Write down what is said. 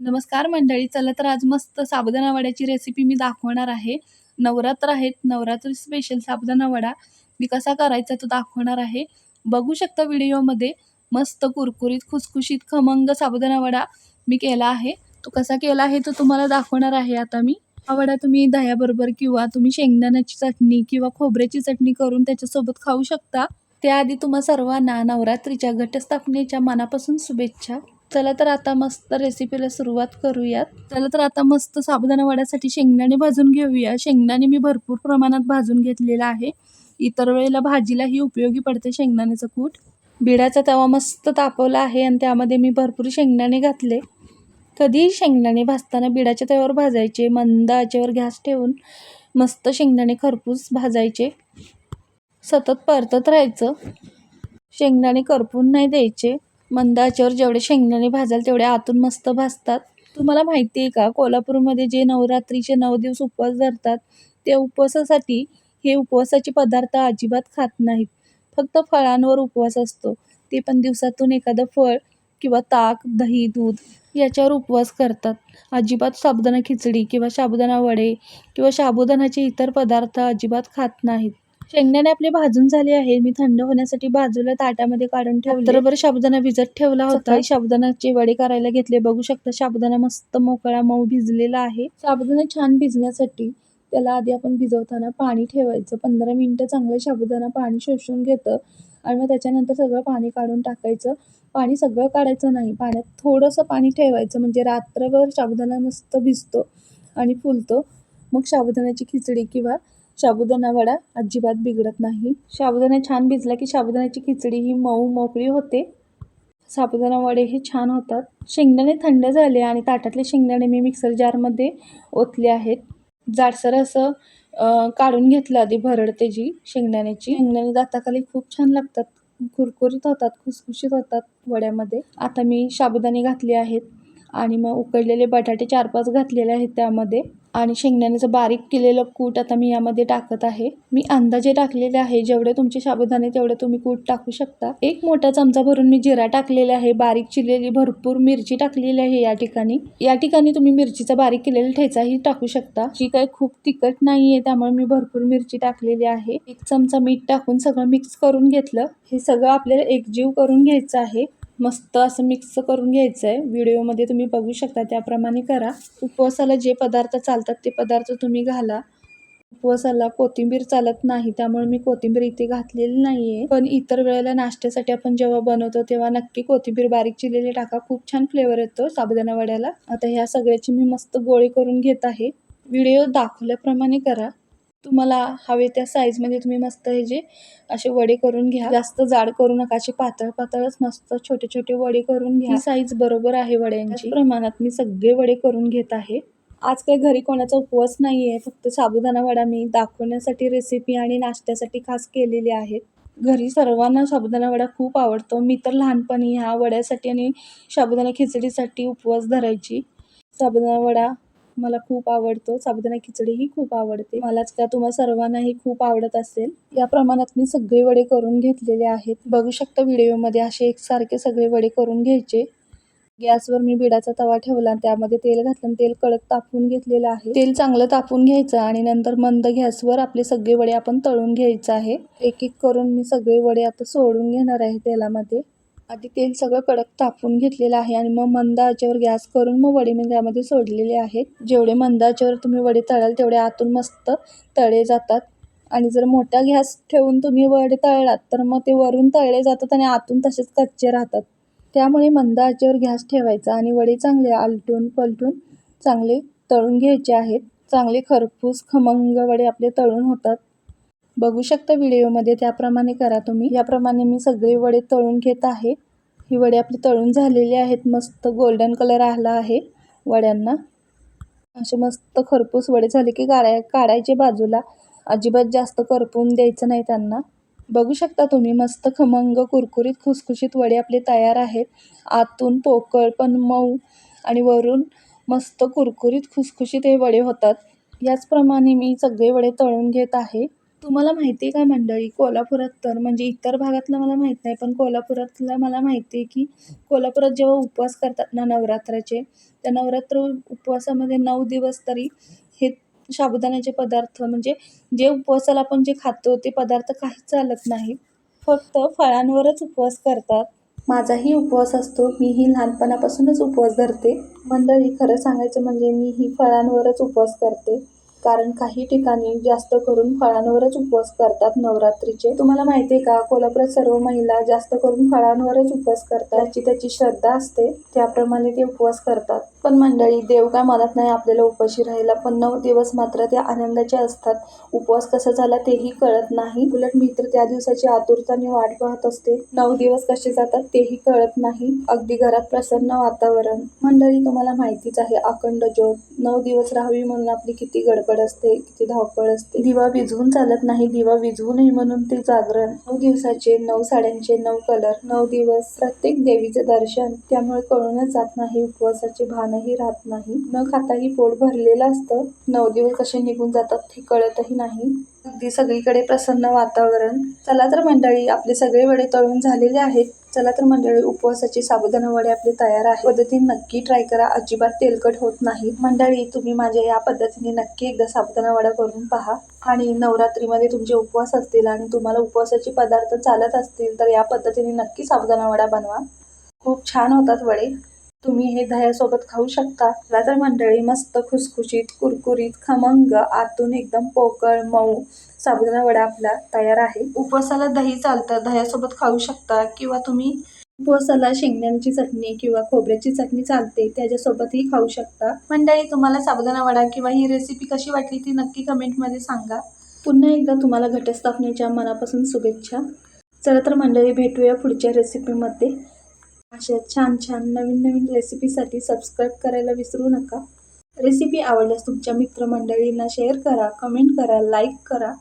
नमस्कार मंडळी चला तर आज मस्त साबुदाणा वड्याची रेसिपी मी दाखवणार आहे. नवरात्र आहेत नवरात्री स्पेशल साबुदाणा वडा मी कसा करायचा तो दाखवणार आहे. बघू शकता व्हिडिओमध्ये मस्त कुरकुरीत खुसखुशीत खमंग साबुदाणा वडा मी केला आहे. तो कसा केला आहे तो तुम्हाला दाखवणार आहे आता मी. हा वडा तुम्ही दह्याबरोबर किंवा तुम्ही शेंगदाण्याची चटणी किंवा खोबऱ्याची चटणी करून त्याच्यासोबत खाऊ शकता. त्याआधी तुम्हा सर्वांना नवरात्रीच्या घटस्थापनेच्या मनापासून शुभेच्छा. चला तर आता मस्त रेसिपीला सुरुवात करूयात. चला तर आता मस्त साबुदाणा वड्यासाठी शेंगदाणे भाजून घेऊया. शेंगदाणे मी भरपूर प्रमाणात भाजून घेतलेला आहे. इतर वेळेला भाजीलाही उपयोगी पडते शेंगदाण्याचं कूट. बिडाचा तवा मस्त तापवला आहे आणि त्यामध्ये मी भरपूर शेंगदाणे घातले. कधीही शेंगदाणे भाजताना बिडाच्या तव्यावर भाजायचे मंद आचेवर गॅस ठेवून मस्त शेंगदाणे खरपूस भाजायचे. सतत परतत राहायचं. शेंगदाणे करपून नाही द्यायचे. मंद आचेवर जेवढे शेंगदाणे भाजाल तेवढे आतून मस्त भाजतात. तुम्हाला माहिती आहे का कोल्हापूरमध्ये जे नवरात्रीचे नऊ दिवस उपवास धरतात त्या उपवासासाठी हे उपवासाचे पदार्थ अजिबात खात नाहीत. फक्त फळांवर उपवास असतो. ते पण दिवसातून एखादं फळ किंवा ताक दही दूध याच्यावर उपवास करतात. अजिबात साबुदाणा खिचडी किंवा साबुदाणा वडे किंवा साबुदाण्याचे इतर पदार्थ अजिबात खात नाहीत. शेंगदाणे आपले भाजून झाले आहे. मी थंड होण्यासाठी बाजूला ताटामध्ये काढून ठेवले. रात्रभर साबुदाणा भिजत ठेवला होता. साबुदाण्याचे वडे करायला घेतले. बघू शकता साबुदाणा मस्त मोकळा मऊ भिजलेला आहे. साबुदाणा छान भिजण्यासाठी त्याला आधी आपण भिजवताना पाणी ठेवायचं. पंधरा मिनिटं चांगलं साबुदाणा पाणी शोषून घेतं आणि मग त्याच्यानंतर सगळं पाणी काढून टाकायचं. पाणी सगळं काढायचं नाही. पाण्यात थोडंसं पाणी ठेवायचं. म्हणजे रात्रभर साबुदाणा मस्त भिजतो आणि फुलतो. मग साबुदाण्याची खिचडी किंवा साबुदाणा वडा अजिबात बिघडत नाही. साबुदाणा छान भिजला की साबुदाण्याची खिचडी ही मऊ मोकळी होते. साबुदाणा वडे हे छान होतात. शेंगदाणे थंड झाले आणि ताटातले शेंगदाणे मी मिक्सर जारमध्ये ओतले आहेत. जाडसर असं काढून घेतलं आधी भरड त्याची शेंगदाण्याची. शेंगदाणे दाताखाली खूप छान लागतात. कुरकुरीत होतात खुसखुशीत होतात वड्यामध्ये. आता मी साबुदाणे घातले आहेत आणि मग उकडलेले बटाटे चार पाच घातलेले आहेत त्यामध्ये. आणि शेंगदाण्याचं बारीक केलेलं कूट आता मी यामध्ये टाकत आहे. मी अंदाजे टाकलेले आहे जेवढे तुमचे साबुदाणे तेवढे तुम्ही कूट टाकू शकता. एक मोठा चमचा भरून मी जिरा टाकलेला आहे बारीक चिरलेली भरपूर मिरची टाकलेली आहे या ठिकाणी. या ठिकाणी तुम्ही मिरचीचा बारीक केलेला ठेचाही टाकू शकता. जी काही खूप तिखट नाही आहे त्यामुळे मी भरपूर मिरची टाकलेली आहे. एक चमचा मीठ टाकून सगळं मिक्स करून घेतलं. हे सगळं आपल्याला एकजीव करून घ्यायचं आहे. मस्त असं मिक्स करून घ्यायचं आहे व्हिडिओमध्ये तुम्ही बघू शकता त्याप्रमाणे करा. उपवासाला जे पदार्थ चालतात ते पदार्थ तुम्ही घाला. उपवासाला कोथिंबीर चालत नाही त्यामुळे मी कोथिंबीर इथे घातलेली नाही आहे पण इतर वेळेला नाश्त्यासाठी आपण जेव्हा बनवतो तेव्हा नक्की कोथिंबीर बारीक चिरलेली टाका. खूप छान फ्लेवर येतो साबुदाणा वड्याला. आता ह्या सगळ्याची मी मस्त गोळी करून घेत आहे. व्हिडिओ दाखवल्याप्रमाणे करा. तुम्हाला हवे त्या साईजमध्ये तुम्ही मस्त हे जे असे वडे करून घ्या. जास्त जाड करू नका असे पातळ पातळच मस्त छोटे छोटे वडे करून घ्या. साईज बरोबर आहे वड्यांची. प्रमाणात मी सगळे वडे करून घेत आहे. आज काही घरी कोणाचा उपवास नाही आहे फक्त साबुदाणा वडा मी दाखवण्यासाठी रेसिपी आणि नाश्त्यासाठी खास केलेली आहेत. घरी सर्वांना साबुदाणा वडा खूप आवडतो. मी तर लहानपणी ह्या वड्यासाठी आणि साबुदाणा खिचडीसाठी उपवास धरायची. साबुदाणा वडा मला खूप आवडतो. साबुदाणा खिचडीही खूप आवडते. मलाच का तुम्हा सर्वांनाही खूप आवडत असेल. या प्रमाणात मी सगळे वडे करून घेतलेले आहेत. बघू शकता व्हिडिओमध्ये असे एकसारखे सगळे वडे करून घ्यायचे. गॅसवर मी बिडाचा तवा ठेवला त्यामध्ये तेल घातलं तेल कडक तापवून घेतलेलं आहे. तेल चांगलं तापून घ्यायचं आणि नंतर मंद गॅसवर आपले सगळे वडे आपण तळून घ्यायचं आहे. एक एक करून मी सगळे वडे आता सोडून घेणार आहे तेलामध्ये. आधी तेल सगळं कडक तापून घेतलेलं आहे आणि मग मंद आचेवर गॅस करून मग वडे मी त्यामध्ये सोडलेले आहेत. जेवढे मंद आचेवर तुम्ही वडे तळाल तेवढे आतून मस्त तळे जातात. आणि जर मोठा गॅस ठेवून तुम्ही वडे तळलात तर मग ते वरून तळले जातात आणि आतून तसेच कच्चे राहतात. त्यामुळे मंद आचेवर गॅस ठेवायचा आणि वडे चांगले आलटून पलटून चांगले तळून घ्यायचे आहेत. चांगले खरपूस खमंग वडे आपले तळून होतात. बघू शकता व्हिडिओमध्ये त्याप्रमाणे करा तुम्ही. याप्रमाणे मी सगळे वडे तळून घेत आहे. ही वडे आपली तळून झालेली आहेत. मस्त गोल्डन कलर आला आहे वड्यांना. असे मस्त खरपूस वडे झाले की काढाय काढायचे बाजूला. अजिबात जास्त करपून द्यायचं नाही त्यांना. बघू शकता तुम्ही मस्त खमंग कुरकुरीत खुसखुशीत वडे आपले तयार आहेत. आतून पोकळ पण मऊ आणि वरून मस्त कुरकुरीत खुसखुशीत हे वडे होतात. याचप्रमाणे मी सगळे वडे तळून घेत आहे. तुम्हाला माहिती आहे का मंडळी? कोल्हापुरात तर म्हणजे इतर भागातलं मला माहीत नाही पण कोल्हापुरातलं मला माहिती आहे की कोल्हापुरात जेव्हा उपवास करतात ना नवरात्राचे त्या नवरात्र उपवासामध्ये नऊ दिवस तरी हे साबुदाण्याचे पदार्थ म्हणजे जे उपवासाला आपण जे खातो ते पदार्थ काहीच चालत नाही. फक्त फळांवरच उपवास करतात. माझाही उपवास असतो. मीही लहानपणापासूनच उपवास धरते. मंडळी खरं सांगायचं म्हणजे मी ही फळांवरच उपवास करते. कारण काही ठिकाणी जास्त करून फळांवरच उपवास करतात नवरात्रीचे. तुम्हाला माहिती आहे का? कोल्हापुरात सर्व महिला जास्त करून फळांवरच उपवास करतात त्याची त्याची श्रद्धा असते त्याप्रमाणे ते उपवास करतात. पण मंडळी देव काय म्हणत नाही आपल्याला उपाशी राहायला. पण नऊ दिवस मात्र ते आनंदाचे असतात. उपवास कसा झाला तेही कळत नाही. उलट मी तर त्या दिवसाची आतुरताने वाट पाहत असते. नऊ दिवस कसे जातात तेही कळत नाही. अगदी घरात प्रसन्न वातावरण. मंडळी तुम्हाला माहितीच आहे अखंड ज्योत नऊ दिवस राहावी म्हणून आपली किती गडबड असते किती धावपळ असते. दिवा विझवून चालत नाही दिवा विझवू नये म्हणून ते जागरण. नऊ दिवसाचे नऊ साड्यांचे नऊ कलर नऊ दिवस प्रत्येक देवीचे दर्शन. त्यामुळे कळूनच जात नाही उपवासाचे भानही राहत नाही. न खाताही पोट भरलेलं असतं. नऊ दिवस कसे निघून जातात हे कळतही नाही. अगदी सगळीकडे प्रसन्न वातावरण. चला तर मंडळी आपले सगळे वडे तळून झालेले आहेत. चला तर मंडळी उपवासाचे साबुदाणा वडे आपले तयार आहे पद्धतीने नक्की ट्राय करा. अजिबात तेलकट होत नाही. मंडळी तुम्ही माझ्या या पद्धतीने नक्की एकदा साबुदाणा वडा करून पहा. आणि नवरात्रीमध्ये तुमचे उपवास असतील आणि तुम्हाला उपवासाचे पदार्थ चालत असतील तर या पद्धतीने नक्की साबुदाणा वडा बनवा. खूप छान होतात वडे. तुम्ही हे दह्यासोबत खाऊ शकता. चला तर मंडळी मस्त खुसखुशीत कुरकुरीत खमंग आतून एकदम पोकळ मऊ साबुदाणा वडा आपला तयार आहे. उपवासाला दही चालतं. दह्यासोबत खाऊ शकता किंवा तुम्ही उपवासाला शेंगदाण्याची चटणी किंवा खोबऱ्याची चटणी चालते त्याच्यासोबतही खाऊ शकता. मंडळी तुम्हाला साबुदाणा वडा किंवा ही रेसिपी कशी वाटली ती नक्की कमेंटमध्ये सांगा. पुन्हा एकदा तुम्हाला घटस्थापनेच्या मनापासून शुभेच्छा. चला तर मंडळी भेटूया पुढच्या रेसिपीमध्ये अशा छान छान नवीन नवीन रेसिपीसाठी सबस्क्राईब करायला विसरू नका. रेसिपी आवडल्यास तुमच्या मित्रमंडळींना शेअर करा कमेंट करा लाईक करा.